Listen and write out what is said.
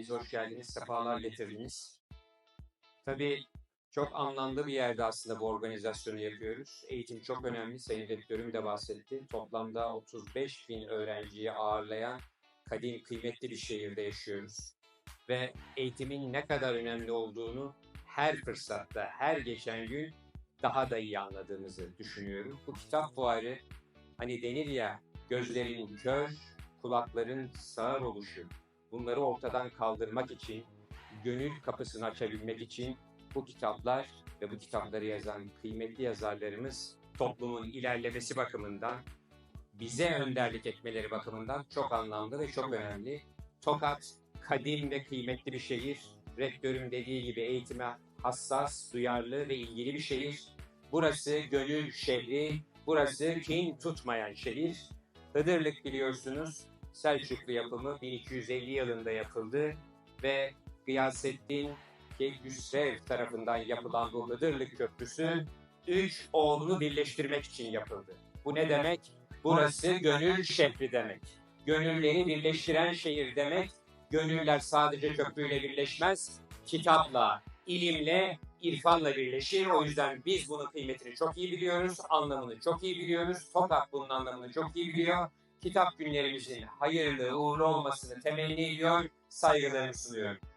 Hepiniz hoş geldiniz, sefalar getirdiniz. Tabii çok anlamlı bir yerde aslında bu organizasyonu yapıyoruz. Eğitim çok önemli, Sayın Rektörüm de bahsetti. Toplamda 35 bin öğrenciyi ağırlayan kadim, kıymetli bir şehirde yaşıyoruz. Ve eğitimin ne kadar önemli olduğunu her fırsatta, her geçen gün daha da iyi anladığımızı düşünüyorum. Bu kitap fuarı hani denir ya gözlerin kör, kulakların sağır oluşu. Bunları ortadan kaldırmak için, gönül kapısını açabilmek için bu kitaplar ve bu kitapları yazan kıymetli yazarlarımız toplumun ilerlemesi bakımından, bize önderlik etmeleri bakımından çok anlamlı ve çok önemli. Tokat kadim ve kıymetli bir şehir. Rektörüm dediği gibi eğitime hassas, duyarlı ve ilgili bir şehir. Burası gönül şehri, burası kin tutmayan şehir. Hıdırlık biliyorsunuz Selçuklu yapımı 1250 yılında yapıldı ve Gıyasettin Keyhüsrev tarafından yapılan bu Hıdırlık Köprüsü üç oğlunu birleştirmek için yapıldı. Bu ne demek? Burası gönül şehri demek. Gönülleri birleştiren şehir demek. Gönüller sadece köprüyle birleşmez, kitapla, ilimle, irfanla birleşir. O yüzden biz bunun kıymetini çok iyi biliyoruz, anlamını çok iyi biliyoruz. Tokat bunun anlamını çok iyi biliyor. Kitap günlerimizin hayırlı, uğurlu olmasını temenni ediyor, saygılarımı sunuyorum.